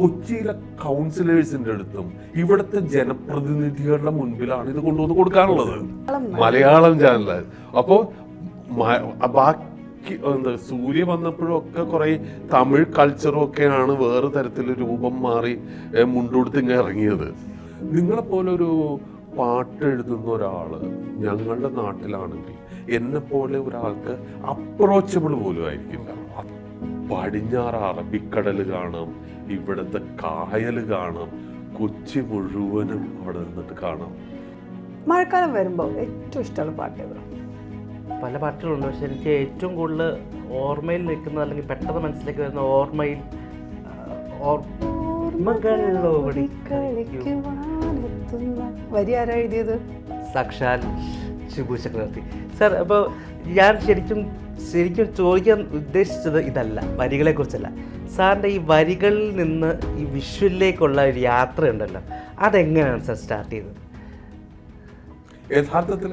കൊച്ചിയിലെ കൗൺസിലേഴ്സിന്റെ അടുത്തും ഇവിടുത്തെ ജനപ്രതിനിധികളുടെ മുൻപിലാണ് ഇത് കൊണ്ടുവന്ന് കൊടുക്കാനുള്ളത്. മലയാളം ചാനൽ അപ്പോ ബാക്കി എന്താ സൂര്യ വന്നപ്പോഴൊക്കെ കുറെ തമിഴ് കൾച്ചറും ഒക്കെയാണ് വേറെ തരത്തിൽ രൂപം മാറി ഏ, മുണ്ടുകൊടുത്ത് ഇങ്ങനെ ഇറങ്ങിയത്. നിങ്ങളെ പോലെ ഒരു പാട്ട് എഴുതുന്ന ഒരാൾ ഞങ്ങളുടെ നാട്ടിലാണെങ്കിൽ എന്നെ പോലെ ഒരാൾക്ക് അപ്രോച്ചബിൾ പോലും ആയിരിക്കില്ല. പടിഞ്ഞാറ് അറബിക്കടൽ കാണാം ഇവിടുത്തെ കായൽ കാണാം. കൊച്ചി മുഴുവനും അവിടെ നിന്നിട്ട് കാണാം. മഴക്കാലം വരുമ്പോൾ ഏറ്റവും ഇഷ്ടമുള്ള പാട്ട് പല പാട്ടുകളുണ്ട്. പക്ഷെ എനിക്ക് ഏറ്റവും കൂടുതൽ ഓർമ്മയിൽ നിൽക്കുന്ന അല്ലെങ്കിൽ പെട്ടെന്ന് മനസ്സിലേക്ക് വരുന്ന ഓർമ്മയിൽ വരി ആരാ എഴുതിയത്? സാക്ഷാൽ ശിബു ചക്രവർത്തി. സാർ അപ്പോൾ ഞാൻ ശരിക്കും ശരിക്കും ചോദിക്കാൻ ഉദ്ദേശിച്ചത് ഇതല്ല. വരികളെ കുറിച്ചല്ല സാറിന്റെ ഈ വരികളിൽ നിന്ന് ഈ വിഷ്വലിലേക്കുള്ള ഒരു യാത്ര ഉണ്ടല്ലോ അതെങ്ങനെയാണ് സാർ സ്റ്റാർട്ട് ചെയ്തത്? യഥാർത്ഥത്തിൽ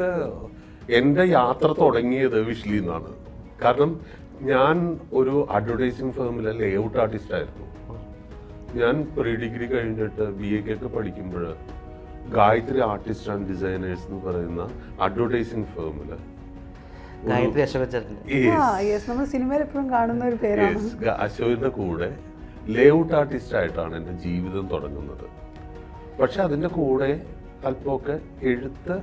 എന്റെ യാത്ര തുടങ്ങിയത് വിഷ്വലിൽ നിന്നാണ് കാരണം ഞാൻ ഒരു അഡ്വർടൈസിങ് ഫേമിലെ ലേഔട്ട് ആർട്ടിസ്റ്റ് ആയിരുന്നു. ഞാൻ പ്രീ ഡിഗ്രി കഴിഞ്ഞിട്ട് ബി എക്കൊക്കെ പഠിക്കുമ്പോൾ ഗായത്രി ആർട്ടിസ്റ്റ് ആൻഡ് ഡിസൈനേഴ്സ് എന്ന് പറയുന്ന അഡ്വർടൈസിങ് ഫേമിൽ ഗായത്രി അശോകൻ നമ്മൾ സിനിമയിൽ എപ്പോഴും കാണുന്ന ഒരു പേരാണ്. അശോകിന്റെ കൂടെ ലേഔട്ട് ആർട്ടിസ്റ്റ് ആയിട്ടാണ് എന്റെ ജീവിതം തുടങ്ങുന്നത്. പക്ഷെ അതിന്റെ കൂടെ അല്പമൊക്കെ എഴുത്ത്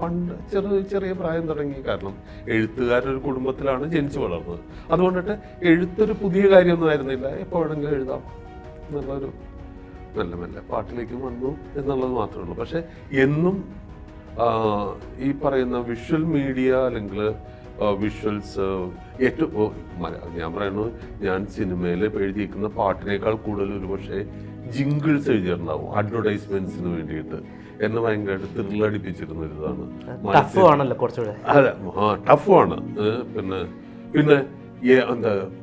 പണ്ട് ചെറിയ ചെറിയ പ്രായം തുടങ്ങി കാരണം എഴുത്തുകാരൊരു കുടുംബത്തിലാണ് ജനിച്ചു വളർന്നത്. അതുകൊണ്ടിട്ട് എഴുത്തൊരു പുതിയ കാര്യമൊന്നും ആയിരുന്നില്ല. എപ്പോഴെങ്കിലും എഴുതാം എന്നുള്ളൊരു മെല്ലെ മെല്ലെ പാട്ടിലേക്ക് വന്നു എന്നുള്ളത് മാത്രമേ ഉള്ളൂ. പക്ഷെ എന്നും ഈ പറയുന്ന വിഷ്വൽ മീഡിയ അല്ലെങ്കിൽ വിഷ്വൽസ് ഏറ്റവും ഞാൻ പറയുന്നു ഞാൻ സിനിമയിൽ എഴുതിയിരിക്കുന്ന പാട്ടിനേക്കാൾ കൂടുതൽ ഒരു പക്ഷേ ജിങ്കിൾസ് എഴുതിയിട്ടുണ്ടാവും അഡ്വർടൈസ്മെന്റ്സിന് വേണ്ടിയിട്ട്. എന്നെ ഭയങ്കരമായിട്ട് ത്രില്ലടിപ്പിച്ചിരുന്ന ഇതാണ് ടഫ് ആണ് അതെ ടഫാണ് പിന്നെ പിന്നെ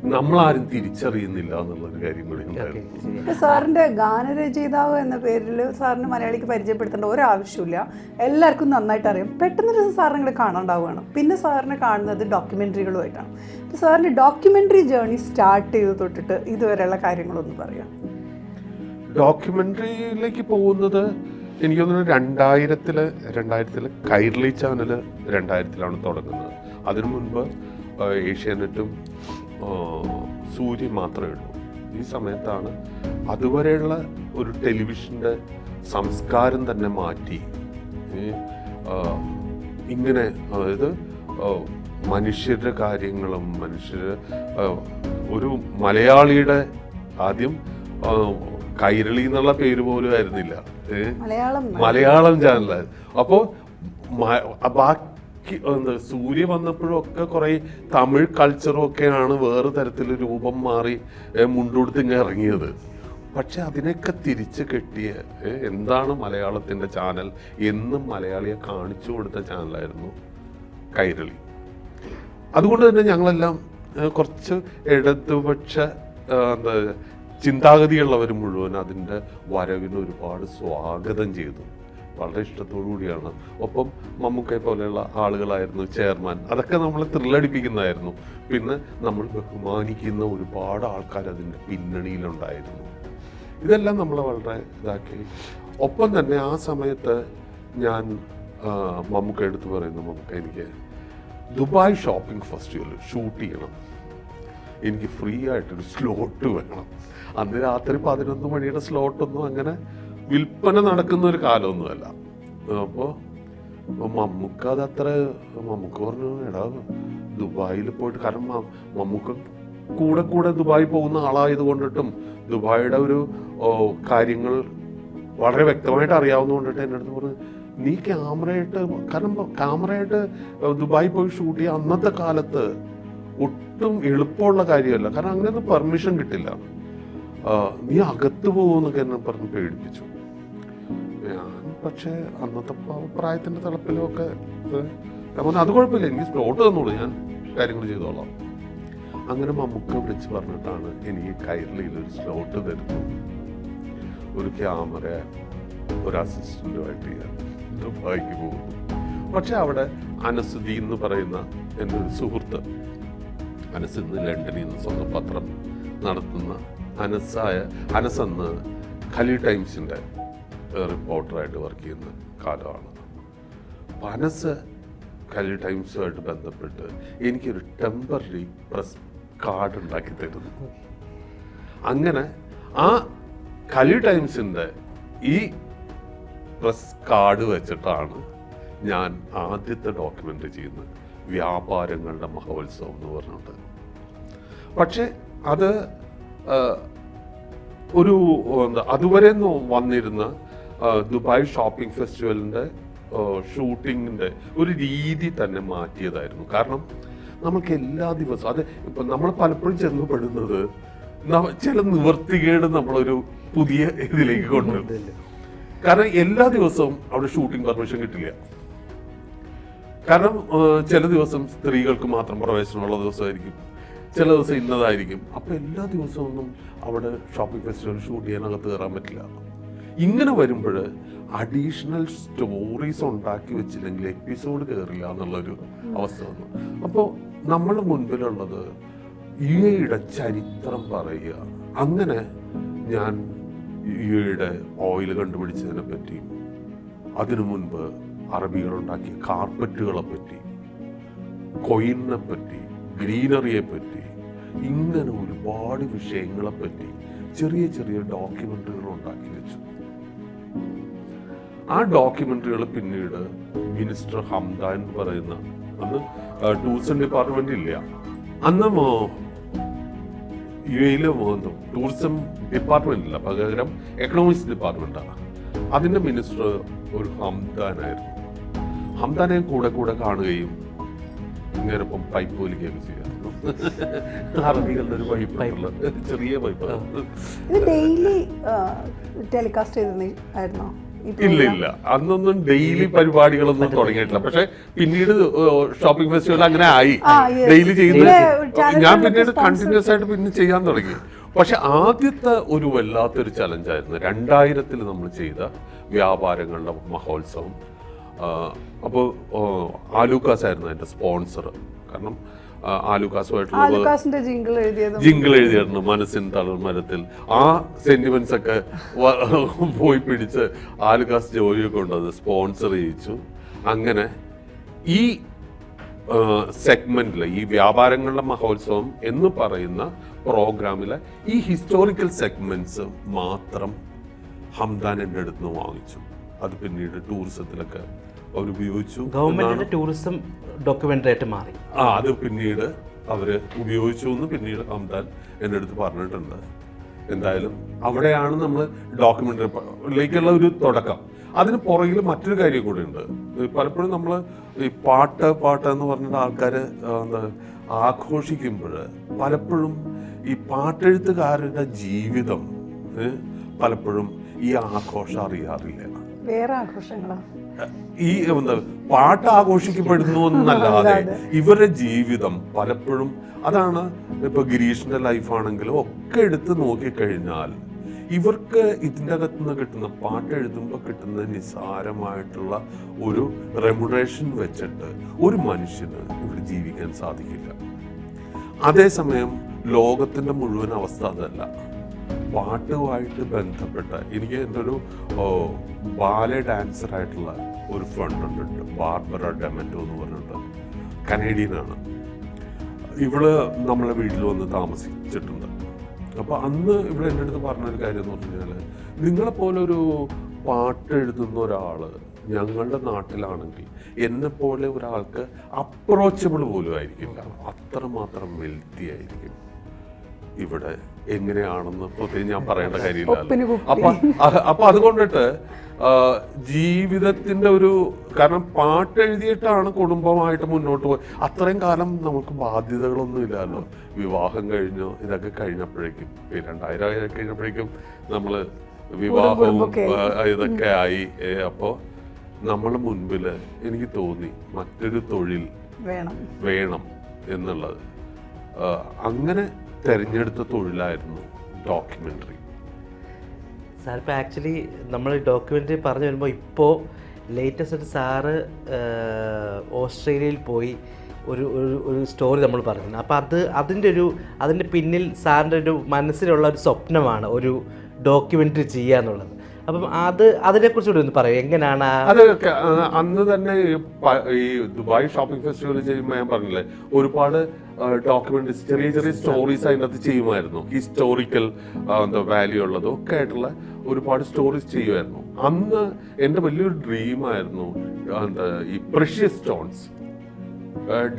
നമ്മളാരും തിരിച്ചറിയുന്നില്ല എന്നുള്ളൊരു കാര്യം കൂടി ഉണ്ടായിരുന്നു. സാറിന്റെ ഗാനരചയിതാവ് എന്ന പേരിൽ സാറിന് മലയാളിക്ക് പരിചയപ്പെടുത്തേണ്ട ഒരാവശ്യമില്ല എല്ലാവർക്കും നന്നായിട്ട് അറിയാം. പെട്ടെന്ന് ദിവസം സാറിനെ കാണാണ്ടാവുകയാണ്. പിന്നെ സാറിനെ കാണുന്നത് ഡോക്യുമെന്ററികളുമായിട്ടാണ്. സാറിന്റെ ഡോക്യുമെന്ററി ജേർണി സ്റ്റാർട്ട് ചെയ്ത് തൊട്ടിട്ട് ഇതുവരെയുള്ള കാര്യങ്ങളൊന്നും പറയാം. ഡോക്യുമെന്ററിയിലേക്ക് പോകുന്നത് എനിക്ക് തോന്നുന്നു രണ്ടായിരത്തിൽ രണ്ടായിരത്തിൽ കൈർലി ചാനൽ രണ്ടായിരത്തിലാണ് തുടങ്ങുന്നത്. അതിനു മുൻപ് ഏഷ്യാനെറ്റും സൂര്യൻ മാത്രമേ ഉള്ളൂ. ഈ സമയത്താണ് അതുവരെയുള്ള ഒരു ടെലിവിഷന്റെ സംസ്കാരം തന്നെ മാറ്റി ഇങ്ങനെ അതായത് മനുഷ്യരുടെ കാര്യങ്ങളും മനുഷ്യർ ഒരു മലയാളിയുടെ ആദ്യം കൈരളി എന്നുള്ള പേര് പോലും ആയിരുന്നില്ല മലയാളം. മലയാളം ചാനലായിരുന്നു. അപ്പോൾ ബാക്കി എന്താ സൂര്യ വന്നപ്പോഴൊക്കെ കുറേ തമിഴ് കൾച്ചറും ഒക്കെയാണ് വേറെ തരത്തിൽ രൂപം മാറി ഏ, മുണ്ടുകൊടുത്ത് ഇങ്ങനെ ഇറങ്ങിയത്. പക്ഷെ അതിനൊക്കെ തിരിച്ച് കെട്ടിയ എന്താണ് മലയാളത്തിന്റെ ചാനൽ? എന്നും മലയാളിയെ കാണിച്ചു കൊടുത്ത ചാനലായിരുന്നു കൈരളി. അതുകൊണ്ട് തന്നെ ഞങ്ങളെല്ലാം കുറച്ച് ഇടതുപക്ഷ എന്താ ചിന്താഗതിയുള്ളവർ മുഴുവൻ അതിന്റെ വരവിന് ഒരുപാട് സ്വാഗതം ചെയ്തു. വളരെ ഇഷ്ടത്തോടു കൂടിയാണ് ഒപ്പം മമ്മൂക്കെ പോലെയുള്ള ആളുകളായിരുന്നു ചെയർമാൻ. അതൊക്കെ നമ്മളെ ത്രില്ലടിപ്പിക്കുന്നതായിരുന്നു. പിന്നെ നമ്മൾ ബഹുമാനിക്കുന്ന ഒരുപാട് ആൾക്കാർ അതിന്റെ പിന്നണിയിലുണ്ടായിരുന്നു. ഇതെല്ലാം നമ്മളെ വളരെ ഇതാക്കി. ഒപ്പം തന്നെ ആ സമയത്ത് ഞാൻ മമ്മൂക്ക എടുത്ത് പറയുന്നു മമ്മൂക്ക എനിക്ക് ദുബായ് ഷോപ്പിംഗ് ഫെസ്റ്റിവൽ ഷൂട്ട് ചെയ്യണം. എനിക്ക് ഫ്രീ ആയിട്ടൊരു സ്ലോട്ട് വേണം. അന്ന് രാത്രി പതിനൊന്ന് മണിയുടെ സ്ലോട്ടൊന്നും അങ്ങനെ വിൽപ്പന നടക്കുന്ന ഒരു കാലമൊന്നുമല്ല അപ്പോൾ മമ്മൂക്ക അത് അത്ര മമ്മൂക്ക പറഞ്ഞു എടാ ദുബായിൽ പോയിട്ട് കാരണം മമ്മൂക്ക കൂടെ കൂടെ ദുബായി പോകുന്ന ആളായത് കൊണ്ടിട്ടും ദുബായിയുടെ ഒരു കാര്യങ്ങൾ വളരെ വ്യക്തമായിട്ട് അറിയാവുന്ന കൊണ്ടിട്ട് എന്റെ അടുത്ത് പറഞ്ഞു നീ ക്യാമറയായിട്ട് കാരണം ക്യാമറയായിട്ട് ദുബായി പോയി ഷൂട്ട് ചെയ്യുക അന്നത്തെ കാലത്ത് ഒട്ടും എളുപ്പമുള്ള കാര്യമല്ല. കാരണം അങ്ങനെ പെർമിഷൻ കിട്ടില്ല. നീ അകത്ത് പോകുമെന്നൊക്കെ എന്നെ പറഞ്ഞ് പേടിപ്പിച്ചു. ഞാൻ പക്ഷേ അന്നത്തെ പ- പ്രായത്തിന്റെ തിളപ്പിലും ഒക്കെ ഏഹ്, ഞാൻ അത് കുഴപ്പമില്ല. എനിക്ക് സ്ലോട്ട് തന്നോളൂ. ഞാൻ കാര്യങ്ങൾ ചെയ്തോളാം. അങ്ങനെ മമ്മൂക്ക വിളിച്ച് പറഞ്ഞിട്ടാണ് എനിക്ക് കയറിൽ ഇതൊരു സ്ലോട്ട് തരുന്നു ഒരു ക്യാമറ ഒരു അസിസ്റ്റന്റുമായിട്ട് ഞാൻ ദുബായിക്ക് പോകുന്നു. പക്ഷെ അവിടെ അനസുദി എന്ന് പറയുന്ന എന്റെ ഒരു സുഹൃത്ത് അനസ് ഇന്ന് ലണ്ടനിൽ നിന്ന് സ്വന്തം പത്രം നടത്തുന്ന അനസായ അനസ് അന്ന് ഖലി ടൈംസിന്റെ റിപ്പോർട്ടറായിട്ട് വർക്ക് ചെയ്യുന്ന കാലമാണ്. മനസ്സ് ഖലി ടൈംസുമായിട്ട് ബന്ധപ്പെട്ട് എനിക്കൊരു ടെമ്പററി പ്രസ് കാർഡ് ഉണ്ടാക്കി തരുന്നു. അങ്ങനെ ആ കലി ടൈംസിന്റെ ഈ പ്രസ് കാർഡ് വെച്ചിട്ടാണ് ഞാൻ ആദ്യത്തെ ഡോക്യുമെന്റ് ചെയ്യുന്നത്. വ്യാപാരങ്ങളുടെ മഹോത്സവം എന്ന് പറഞ്ഞിട്ട്. പക്ഷേ അത് ഒരു എന്താ അതുവരെ വന്നിരുന്ന ദുബായ് ഷോപ്പിംഗ് ഫെസ്റ്റിവലിന്റെ ഷൂട്ടിങ്ങിന്റെ ഒരു രീതി തന്നെ മാറ്റിയതായിരുന്നു. കാരണം നമുക്ക് എല്ലാ ദിവസവും അത് ഇപ്പം നമ്മൾ പലപ്പോഴും ചെന്നപ്പെടുന്നത് ചില നിവർത്തികേട് നമ്മളൊരു പുതിയ ഇതിലേക്ക് കൊണ്ടുവരുന്നില്ല കാരണം എല്ലാ ദിവസവും അവിടെ ഷൂട്ടിംഗ് പെർമിഷൻ കിട്ടില്ല. കാരണം ചില ദിവസം സ്ത്രീകൾക്ക് മാത്രം പ്രവേശനമുള്ള ദിവസമായിരിക്കും. ചില ദിവസം ഇന്നതായിരിക്കും. അപ്പം എല്ലാ ദിവസവും ഒന്നും അവിടെ ഷോപ്പിംഗ് ഫെസ്റ്റിവൽ ഷൂട്ട് ചെയ്യാനകത്ത് കയറാൻ പറ്റില്ല. ഇങ്ങനെ വരുമ്പോൾ അഡീഷണൽ സ്റ്റോറീസ് ഉണ്ടാക്കി വെച്ചില്ലെങ്കിൽ എപ്പിസോഡ് കയറില്ല എന്നുള്ളൊരു അവസ്ഥ വന്നു. അപ്പോൾ നമ്മൾ മുൻപിലുള്ളത് യു എയുടെ ചരിത്രം പറയുക. അങ്ങനെ ഞാൻ യു എയുടെ ഓയിൽ കണ്ടുപിടിച്ചതിനെ പറ്റി അതിനു മുൻപ് അറബികൾ ഉണ്ടാക്കിയ കാർപ്പറ്റുകളെ പറ്റി കൊയിനെ പറ്റി ഗ്രീനറിയെ പറ്റി ഇങ്ങനെ ഒരുപാട് വിഷയങ്ങളെ പറ്റി ചെറിയ ചെറിയ ഡോക്യുമെന്ററികൾ ഉണ്ടാക്കി വെച്ചു. ആ ഡോക്യുമെന്ററികൾ പിന്നീട് മിനിസ്റ്റർ ഹംദാൻ എന്ന് പറയുന്ന അന്ന് ടൂറിസം ഡിപ്പാർട്ട്മെന്റ് ഇല്ല. അന്ന് യു എയിലെ ടൂറിസം ഡിപ്പാർട്ട്മെന്റ് ഇല്ല. പകരം എക്കണോമിക്സ് ഡിപ്പാർട്ട്മെന്റാണ് അതിന്റെ മിനിസ്റ്റർ ഒരു ഹംദാനായിരുന്നു. ഹംദാനെ കൂടെ കൂടെ കാണുകയും ഇങ്ങനെ ഇപ്പം പൈപ്പ് പോലിക്കുകയൊക്കെ ചെയ്യാറുണ്ട് ഒരു ചെറിയ പൈപ്പ് ഡെയിലി ടെലികാസ്റ്റ് ഇല്ല ഇല്ല. അന്നൊന്നും ഡെയിലി പരിപാടികളൊന്നും തുടങ്ങിയിട്ടില്ല. പക്ഷെ പിന്നീട് ഷോപ്പിംഗ് ഫെസ്റ്റിവൽ അങ്ങനെ ആയി. ഡെയിലി ചെയ്യുന്ന ഞാൻ പിന്നീട് കണ്ടിന്യൂസ് ആയിട്ട് പിന്നെ ചെയ്യാൻ തുടങ്ങി. പക്ഷെ ആദ്യത്തെ ഒരു വല്ലാത്തൊരു ചലഞ്ചായിരുന്നു രണ്ടായിരത്തിൽ നമ്മൾ ചെയ്ത വ്യാപാരങ്ങളുടെ മഹോത്സവം. അപ്പോൾ ആലൂക്കാസ് ആയിരുന്നു എന്റെ സ്പോൺസർ കാരണം ആലുക്കാസുമായിട്ടുള്ള ജിങ്കിൾ എഴുതിയായിരുന്നു മനസ്സിൻ തളർമരത്തിൽ ആ സെന്റിമെന്റ്സ് ഒക്കെ പോയി പിടിച്ച് ആലുക്കാസ് ജോലിയൊക്കെ കൊണ്ടത് സ്പോൺസർ ചെയ്യിച്ചു. അങ്ങനെ ഈ സെഗ്മെന്റിൽ ഈ വ്യാപാരങ്ങളുടെ മഹോത്സവം എന്ന് പറയുന്ന പ്രോഗ്രാമിലെ ഈ ഹിസ്റ്റോറിക്കൽ സെഗ്മെന്റ്സ് മാത്രം ഹംദാൻ എന്റെ അടുത്ത് നിന്ന് വാങ്ങിച്ചു. അത് പിന്നീട് ടൂറിസത്തിലൊക്കെ അവർ ഉപയോഗിച്ചു ഗവൺമെന്റിന്റെ ടൂറിസം ഡോക്യുമെന്ററി ആയിട്ട് മാറി. ആ അത് പിന്നീട് അവർ ഉപയോഗിച്ചു എന്ന് പിന്നീട് ഹംദാൻ എന്റെ അടുത്ത് പറഞ്ഞിട്ടുണ്ട്. എന്തായാലും അവിടെയാണ് നമ്മൾ ഡോക്യുമെന്ററിയിലേക്കുള്ള ഒരു തുടക്കം. അതിന് പുറകിൽ മറ്റൊരു കാര്യം കൂടി ഉണ്ട്. പലപ്പോഴും നമ്മൾ ഈ പാട്ട് പാട്ട് എന്ന് പറഞ്ഞിട്ട് ആൾക്കാർ എന്താ ആഘോഷിക്കുമ്പോൾ പലപ്പോഴും ഈ പാട്ടെഴുത്തുകാരുടെ ജീവിതം പലപ്പോഴും ഈ ആഘോഷം അറിയാറില്ല. വേറെ ആഘോഷങ്ങളാ? ഈ എന്താ പാട്ട് ആഘോഷിക്കപ്പെടുന്നു എന്നല്ലാതെ ഇവരുടെ ജീവിതം പലപ്പോഴും അതാണ് ഇപ്പൊ ഗിരീഷിന്റെ ലൈഫാണെങ്കിലും ഒക്കെ എടുത്ത് നോക്കിക്കഴിഞ്ഞാൽ ഇവർക്ക് ഇതിന്റെ അകത്തു നിന്ന് കിട്ടുന്ന പാട്ട് എഴുതുമ്പോൾ കിട്ടുന്ന നിസ്സാരമായിട്ടുള്ള ഒരു റെമുറേഷൻ വെച്ചിട്ട് ഒരു മനുഷ്യന് ഇവിടെ ജീവിക്കാൻ സാധിക്കില്ല. അതേസമയം ലോകത്തിന്റെ മുഴുവൻ അവസ്ഥ അതല്ല. പാട്ടുമായിട്ട് ബന്ധപ്പെട്ട എനിക്ക് എന്റെ ഒരു ബാലെ ഡാൻസർ ആയിട്ടുള്ള ഒരു ഫ്രണ്ട് ഉണ്ട് ബാർബറ ഡെമന്റോ എന്ന് പറഞ്ഞിട്ട് കനേഡിയനാണ് ഇവൾ നമ്മളെ വീട്ടിൽ വന്ന് താമസിച്ചിട്ടുണ്ട്. അപ്പോൾ അന്ന് ഇവിടെ എന്റെ അടുത്ത് പറഞ്ഞൊരു കാര്യം എന്ന് പറഞ്ഞു കഴിഞ്ഞാൽ നിങ്ങളെപ്പോലെ ഒരു പാട്ട് എഴുതുന്ന ഒരാൾ ഞങ്ങളുടെ നാട്ടിലാണെങ്കിൽ എന്നെ പോലെ ഒരാൾക്ക് അപ്രോച്ചബിൾ പോലും ആയിരിക്കില്ല. അത്രമാത്രം വെൽത്തി ആയിരിക്കും ഇവിടെ. എങ്ങനെയാണെന്ന് പ്രത്യേകം ഞാൻ പറയേണ്ട കാര്യമില്ല. അപ്പൊ അപ്പൊ അതുകൊണ്ടിട്ട് ജീവിതത്തിന്റെ ഒരു കാരണം പാട്ട് എഴുതിയിട്ടാണ് കുടുംബമായിട്ട് മുന്നോട്ട് പോയി. അത്രയും കാലം നമുക്ക് ബാധ്യതകളൊന്നും ഇല്ലല്ലോ. വിവാഹം കഴിഞ്ഞു ഇതൊക്കെ കഴിഞ്ഞപ്പോഴേക്കും രണ്ടായിരം കഴിഞ്ഞപ്പോഴേക്കും നമ്മൾ വിവാഹവും ഇതൊക്കെ ആയി. അപ്പോൾ അപ്പോ നമ്മളെ മുൻപിൽ എനിക്ക് തോന്നി മറ്റൊരു തൊഴിൽ വേണം. വേണം എന്നുള്ളത്. അങ്ങനെ തെരഞ്ഞെടുത്ത തൊഴിലായിരുന്നു ഡോക്യുമെന്ററി. സാർ ഇപ്പോൾ ആക്ച്വലി നമ്മൾ ഡോക്യുമെന്ററി പറഞ്ഞു വരുമ്പോൾ ഇപ്പോൾ ലേറ്റസ്റ്റ് ആയിട്ട് സാറ് ഓസ്ട്രേലിയയിൽ പോയി ഒരു ഒരു ഒരു സ്റ്റോറി നമ്മൾ പറഞ്ഞു. അപ്പോൾ അത് അതിന്റെ ഒരു അതിന്റെ പിന്നിൽ സാറിന്റെ ഒരു മനസ്സിലുള്ള ഒരു സ്വപ്നമാണ് ഒരു ഡോക്യുമെന്ററി ചെയ്യുക എന്നുള്ളത്. അപ്പം അത് അതിനെക്കുറിച്ചുകൂടി ഒന്ന് പറയും. എങ്ങനെയാണ് അതൊക്കെ അന്ന് തന്നെ ഈ ദുബായ് ഷോപ്പിംഗ് ഫെസ്റ്റിവൽ ചെയ്യുമ്പോൾ ഞാൻ പറഞ്ഞില്ലേ ഒരുപാട് ഡോക്യുമെന്ററീസ് ചെറിയ ചെറിയ സ്റ്റോറീസ് അതിനകത്ത് ചെയ്യുമായിരുന്നു. ഹിസ്റ്റോറിക്കൽ എന്താ വാല്യൂ ഉള്ളതും ഒക്കെ ആയിട്ടുള്ള ഒരുപാട് സ്റ്റോറീസ് ചെയ്യുമായിരുന്നു. അന്ന് എന്റെ വലിയൊരു ഡ്രീമായിരുന്നു എന്താ ഈ പ്രഷ്യസ് സ്റ്റോൺസ്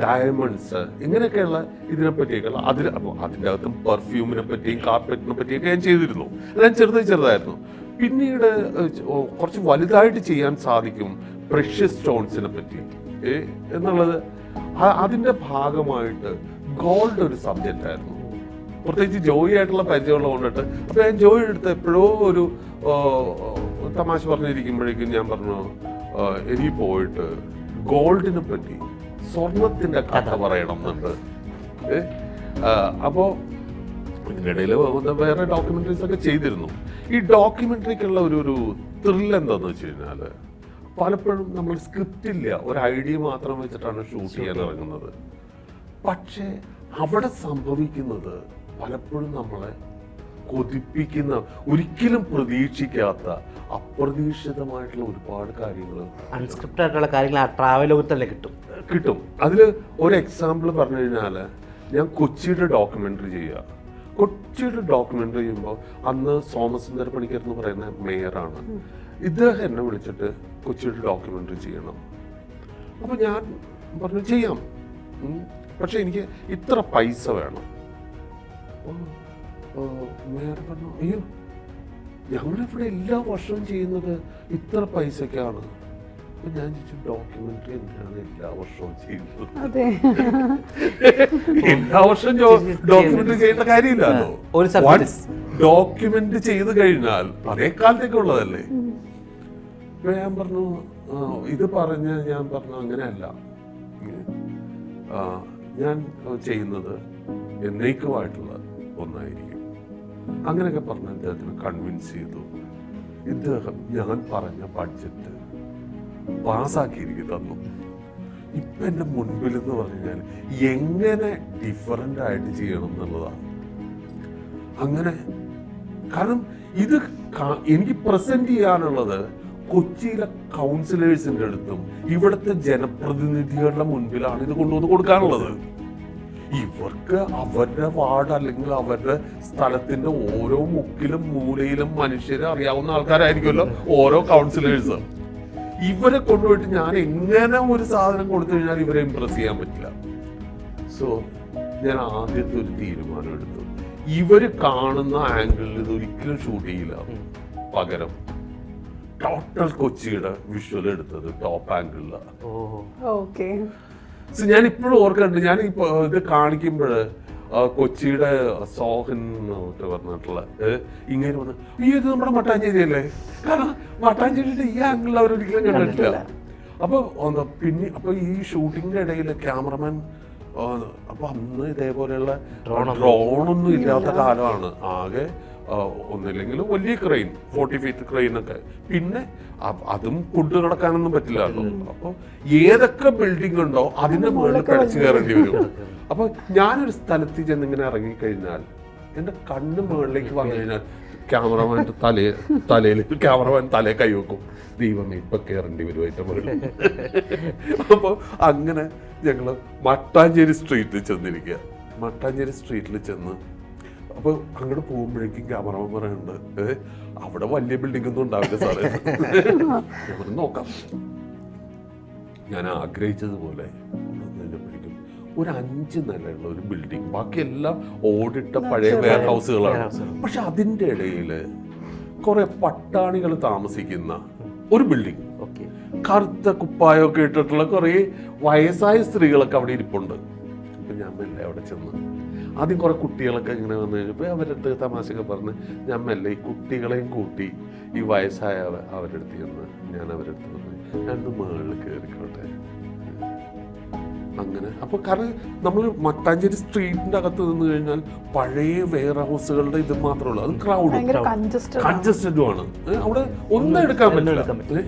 ഡയമണ്ട്സ് ഇങ്ങനെയൊക്കെയുള്ള ഇതിനെ പറ്റിയൊക്കെയുള്ള അതിൽ അപ്പോൾ അതിന്റെ അകത്തും പെർഫ്യൂമിനെ പറ്റിയും കാർപ്പറ്റിനെ പറ്റിയൊക്കെ ഞാൻ ചെയ്തിരുന്നു. ചെറുതായി ചെറുതായി ചെറുതായിരുന്നു. പിന്നീട് കുറച്ച് വലുതായിട്ട് ചെയ്യാൻ സാധിക്കും പ്രഷ്യസ് സ്റ്റോൺസിനെ പറ്റി. എന്നുള്ളത് അതിന്റെ ഭാഗമായിട്ട് ഗോൾഡ് ഒരു സബ്ജക്റ്റ് ആയിരുന്നു. പ്രത്യേകിച്ച് ജോയി ആയിട്ടുള്ള പരിചയമുള്ള കൊണ്ടിട്ട് അപ്പൊ ഞാൻ ജോയി എടുത്ത് എപ്പോഴോ ഒരു തമാശ പറഞ്ഞിരിക്കുമ്പോഴേക്കും ഞാൻ പറഞ്ഞു എനി എനിക്ക് പോയിട്ട് ഗോൾഡിനെ പറ്റി സ്വർണത്തിന്റെ കഥ പറയണം എന്നുണ്ട് ഏഹ് അപ്പോ ഇതിനിടയിൽ വേറെ ഡോക്യുമെന്ററീസ് ഒക്കെ ചെയ്തിരുന്നു. ഈ ഡോക്യുമെന്ററിക്കുള്ള ഒരു ഒരു ത്രിൽ എന്താന്ന് വെച്ച് കഴിഞ്ഞാൽ പലപ്പോഴും നമ്മൾ സ്ക്രിപ്റ്റ് ഇല്ല. ഒരു ഐഡിയ മാത്രം വെച്ചിട്ടാണ് ഷൂട്ട് ചെയ്യാൻ ഇറങ്ങുന്നത്. പക്ഷേ അവിടെ സംഭവിക്കുന്നത് പലപ്പോഴും നമ്മളെ കൊതിപ്പിക്കുന്ന ഒരിക്കലും പ്രതീക്ഷിക്കാത്ത അപ്രതീക്ഷിതമായിട്ടുള്ള ഒരുപാട് കാര്യങ്ങൾ അൺസ്ക്രിപ്റ്റ് ആയിട്ടുള്ള കാര്യങ്ങൾ ആ ട്രാവൽ തന്നെ കിട്ടും. കിട്ടും. അതിൽ ഒരു എക്സാമ്പിൾ പറഞ്ഞു കഴിഞ്ഞാൽ ഞാൻ കൊച്ചിയുടെ ഡോക്യുമെന്ററി ചെയ്യുക. കൊച്ചിയുടെ ഡോക്യുമെന്ററി ചെയ്യുമ്പോൾ അന്ന് സോമസുന്ദര പണിക്കർ എന്ന് പറയുന്ന മേയറാണ്. ഇദ്ദേഹം എന്നെ വിളിച്ചിട്ട് കൊച്ചിയുടെ ഡോക്യുമെന്ററി ചെയ്യണം. അപ്പോൾ ഞാൻ പറഞ്ഞു ചെയ്യാം. പക്ഷെ എനിക്ക് ഇത്ര പൈസ വേണം. മേയർ പറഞ്ഞു അയ്യോ ഞങ്ങളിവിടെ എല്ലാ വർഷവും ചെയ്യുന്നത് ഇത്ര പൈസക്കാണ് അപ്പൊ ഞാൻ ചോദിച്ചു ഡോക്യുമെന്ററി എന്തിനാണ് എല്ലാ വർഷവും ചെയ്യുന്നത്. എല്ലാ വർഷവും ഡോക്യുമെന്റ് ചെയ്യേണ്ട കാര്യമില്ലല്ലോ. ഡോക്യുമെന്റ് ചെയ്ത് കഴിഞ്ഞാൽ പഴയ കാലത്തേക്ക് ഉള്ളതല്ലേ? ഇപ്പൊ ഞാൻ പറഞ്ഞു ഇത് പറഞ്ഞ് ഞാൻ പറഞ്ഞു അങ്ങനെയല്ല. ഞാൻ ചെയ്യുന്നത് എന്നേക്കുമായിട്ടുള്ള ഒന്നായിരിക്കും. അങ്ങനെയൊക്കെ പറഞ്ഞ് അദ്ദേഹത്തിന് കൺവിൻസ് ചെയ്തു. ഇദ്ദേഹം ഞാൻ പറഞ്ഞ ബഡ്ജറ്റ് പാസ്സാക്കിയിരിക്കും തന്നു ഇപ്പൊ എന്റെ മുൻപിൽ എന്ന് പറഞ്ഞാൽ എങ്ങനെ ഡിഫറന്റ് ആയിട്ട് ചെയ്യണം എന്നുള്ളതാണ്. അങ്ങനെ കാരണം ഇത് എനിക്ക് പ്രസന്റ് ചെയ്യാനുള്ളത് കൊച്ചിയിലെ കൗൺസിലേഴ്സിന്റെ അടുത്തും ഇവിടുത്തെ ജനപ്രതിനിധികളുടെ മുൻപിലാണ് ഇത് കൊണ്ടുവന്ന് കൊടുക്കാനുള്ളത്. ഇവർക്ക് അവരുടെ വാർഡ് അല്ലെങ്കിൽ അവരുടെ സ്ഥലത്തിന്റെ ഓരോ മുക്കിലും മൂലയിലും മനുഷ്യരെ അറിയാവുന്ന ആൾക്കാരായിരിക്കുമല്ലോ ഓരോ കൗൺസിലേഴ്സ് ഇവരെ കൊണ്ടുപോയിട്ട് ഞാൻ എങ്ങനെ ഒരു സാധനം കൊടുത്തു കഴിഞ്ഞാൽ ഇവരെ ഇംപ്രസ് ചെയ്യാൻ പറ്റില്ല. സോ ഞാൻ ആദ്യത്തെ ഒരു തീരുമാനം എടുത്തു. ഇവർ കാണുന്ന ആംഗിളിൽ ഇത് ഒരിക്കലും ഷൂട്ട് ചെയ്യില്ല. പകരം ടോട്ടൽ കൊച്ചിയുടെ വിഷ്വൽ എടുത്തത് ടോപ്പ് ആംഗിളിലാണ് ഞാൻ ഇപ്പോഴും ഓർക്കുന്നുണ്ട് ഞാൻ ഇപ്പൊ ഇത് കാണിക്കുമ്പോൾ കൊച്ചിയുടെ സോഹൻ എന്നൊക്കെ പറഞ്ഞിട്ടുള്ള ഇങ്ങനെ വന്ന് ഈ ഇത് നമ്മുടെ മട്ടാഞ്ചേരി അല്ലേ കാരണം മട്ടാഞ്ചേരിയുടെ ഈ ആംഗിൾ അവർ ഒരിക്കലും കണ്ടിട്ടില്ല. അപ്പൊ പിന്നെ അപ്പൊ ഈ ഷൂട്ടിങ്ങിന്റെ ഇടയിൽ ക്യാമറമാൻ അപ്പൊ അന്ന് ഇതേപോലെയുള്ള ഡ്രോണൊന്നും ഇല്ലാത്ത കാലമാണ്. ആകെ ഒന്നില്ലെങ്കിൽ വലിയ ക്രെയിൻ ഫോർട്ടി ഫീറ്റ് ക്രെയിൻ ഒക്കെ. പിന്നെ അതും കൊണ്ടു നടക്കാനൊന്നും പറ്റില്ലല്ലോ അപ്പൊ ഏതൊക്കെ ബിൽഡിംഗ് ഉണ്ടോ അതിന്റെ മുകളിൽ കടച്ചു കയറേണ്ടി വരും. അപ്പൊ ഞാനൊരു സ്ഥലത്ത് ചെന്ന് ഇങ്ങനെ ഇറങ്ങിക്കഴിഞ്ഞാൽ എന്റെ കണ്ണ് മുകളിലേക്ക് വന്നു കഴിഞ്ഞാൽ ക്യാമറമാൻ തലേ തലയിൽ ക്യാമറമാൻ തലേ കൈവെക്കും ദൈവമേ ഇപ്പൊ കയറേണ്ടി വരും അതിന്റെ മുകളിൽ. അപ്പൊ അങ്ങനെ ഞങ്ങൾ മട്ടാഞ്ചേരി സ്ട്രീറ്റിൽ ചെന്നിരിക്കുക മട്ടാഞ്ചേരി സ്ട്രീറ്റിൽ ചെന്ന് അപ്പൊ അങ്ങോട്ട് പോകുമ്പോഴേക്കും ക്യാമറമാൻ പറയുന്നുണ്ട് "ഏ, അവിടെ വലിയ ബിൽഡിംഗ് ഒന്നും ഉണ്ടാവില്ല സാറേ നോക്കാം. ഞാൻ ആഗ്രഹിച്ചതുപോലെ ഒരു അഞ്ച് നിലയുള്ള ഒരു ബിൽഡിംഗ് ബാക്കിയെല്ലാം ഓടിട്ട പഴയ വെയർ ഹൗസുകളാണ് പക്ഷെ അതിന്റെ ഇടയിൽ കുറെ പട്ടാണികൾ താമസിക്കുന്ന ഒരു ബിൽഡിംഗ് ഓക്കെ. കറുത്ത കുപ്പായമൊക്കെ ഇട്ടിട്ടുള്ള കുറേ വയസ്സായ സ്ത്രീകളൊക്കെ അവിടെ ഇരിപ്പുണ്ട്. അപ്പൊ ഞാൻ മെല്ലെ അവിടെ ചെന്ന് ആദ്യം കുറെ കുട്ടികളൊക്കെ ഇങ്ങനെ വന്നു കഴിഞ്ഞപ്പോൾ അവരുടെ അടുത്ത് തമാശയൊക്കെ പറഞ്ഞ് ഞാൻ മെല്ലെ ഈ കുട്ടികളെയും കൂട്ടി ഈ വയസ്സായ അവ- അവരുടെ അടുത്ത് ചെന്ന് ഞാൻ അവരുടെ അടുത്ത് പറഞ്ഞു രണ്ട് മുകളിൽ കയറിക്കോട്ടെ അങ്ങനെ. അപ്പൊ കാരണം നമ്മൾ മട്ടാഞ്ചേരി സ്ട്രീറ്റിന്റെ അകത്ത് നിന്ന് കഴിഞ്ഞാൽ പഴയ വെയർ ഹൗസുകളുടെ ഇത് മാത്രമേ ഉള്ളൂ. അത് ക്രൗഡ് കൺജസ്റ്റഡ് ആണ്. അവിടെ ഒന്നും എടുക്കാൻ പറ്റില്ല.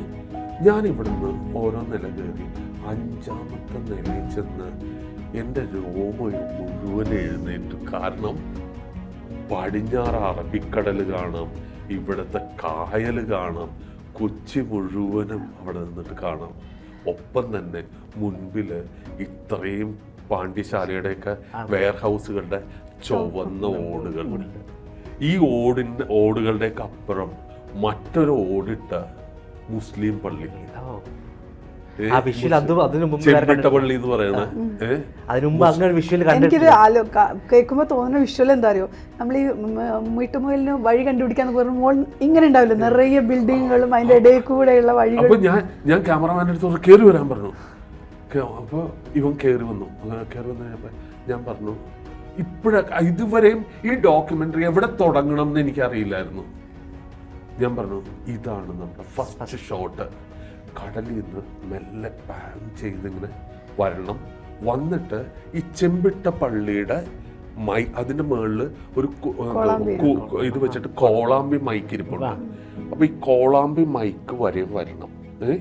ഞാൻ ഇവിടുന്ന് ഓരോ നില കയറി അഞ്ചാമത്തെ നിലയിൽ ചെന്ന് എന്റെ രോമയും മുഴുവൻ എഴുന്നേറ്റു. കാരണം പടിഞ്ഞാറ് അറബിക്കടൽ കാണാം ഇവിടുത്തെ കായൽ കാണാം കൊച്ചി മുഴുവനും അവിടെ നിന്നിട്ട് കാണാം. ഒപ്പം തന്നെ മുൻപിൽ ഇത്രയും പാണ്ഡ്യശാലയുടെയൊക്കെ വെയർ ഹൗസുകളുടെ ചുവന്ന ഓടുകൾ. ഈ ഓടിന്റെ ഓടുകളുടെയൊക്കെ അപ്പുറം മറ്റൊരു ഓടിട്ട മുസ്ലിം പള്ളി ആ വിഷ്വൽ അത് അതിനു മുമ്പ് വേറെ ചെമ്പിട്ട എന്ന് പറയണ അതിനു മുമ്പ് അങ്ങനെ വിഷ്വൽ എനിക്കിത് ആലോ കേൾക്കുമ്പോൾ തോന്നുന്ന വിഷ്വൽ എന്താ അറിയോ നമ്മൾ ഈ മീട്ടുമുയലിന് വഴി കണ്ടുപിടിക്കാന്ന് പറയുമ്പോൾ ഇങ്ങനെ ഉണ്ടാവില്ല? നിറയെ ബിൽഡിങ്ങുകളും അതിന്റെ ഇടയിൽ കൂടെയുള്ള അപ്പൊ ഞാൻ ഞാൻ ക്യാമറമാന്റെ അടുത്ത് കയറി വരാൻ പറഞ്ഞു. അപ്പോൾ അപ്പൊ ഇവൻ കയറി വന്നു. കയറി വന്നു ഞാൻ പറഞ്ഞു ഇപ്പോഴൊക്കെ ഇതുവരെയും ഈ ഡോക്യുമെന്ററി എവിടെ തുടങ്ങണം എന്ന് എനിക്കറിയില്ലായിരുന്നു. ഞാൻ പറഞ്ഞു ഇതാണ് നമ്മുടെ ഫസ്റ്റ് ഷോട്ട് കടലിൽ നിന്ന് മെല്ലെ പാൻ ചെയ്തിങ്ങനെ വരണം. വന്നിട്ട് ഈ ചെമ്പിട്ട പള്ളിയുടെ മൈ അതിന്റെ മുകളിൽ ഒരു ഇത് വെച്ചിട്ട് കോളാമ്പി മൈക്ക് ഇരിപ്പുണ്ട്. അപ്പൊ ഈ കോളാമ്പി മൈക്ക് വരെ വരണം. ഏ?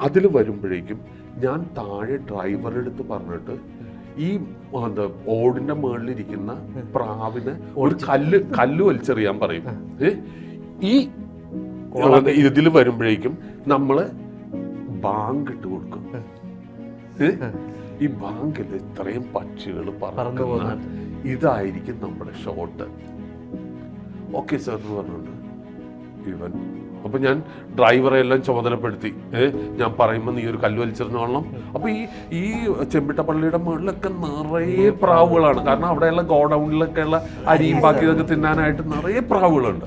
അതിൽ വരുമ്പോഴേക്കും ഞാൻ താഴെ ഡ്രൈവറുടെ അടുത്ത് പറഞ്ഞിട്ട് ഈ എന്താ ഓടിന്റെ മുകളിലിരിക്കുന്ന പ്രാവിനെ ഒരു കല്ല് കല്ല് വലിച്ചെറിയാൻ പറയും. ഏ? ഈ ഇതിൽ വരുമ്പോഴേക്കും നമ്മൾ ബാങ്ക് ഇട്ട് കൊടുക്കും? ഈ ബാങ്കിൽ ഇത്രയും പക്ഷികൾ പറഞ്ഞു പറക്കുന്ന. ഇതായിരിക്കും നമ്മുടെ ഷോട്ട്. ഓക്കെ സാർ എന്ന് പറഞ്ഞുകൊണ്ട് ഇവൻ അപ്പൊ ഞാൻ ഡ്രൈവറെ എല്ലാം ചുമതലപ്പെടുത്തി. ഏഹ് ഞാൻ പറയുമ്പോൾ നീ ഒരു കല്ല് വലിച്ചെറിഞ്ഞോളണം അപ്പൊ ഈ ഈ ചെമ്പിട്ടപ്പള്ളിയുടെ മുകളിലൊക്കെ നിറയെ പ്രാവുകളാണ്. കാരണം അവിടെയുള്ള ഗോഡൗണിലൊക്കെയുള്ള അരിയും ബാക്കി ഇതൊക്കെ തിന്നാനായിട്ട് നിറയെ പ്രാവുകളുണ്ട്.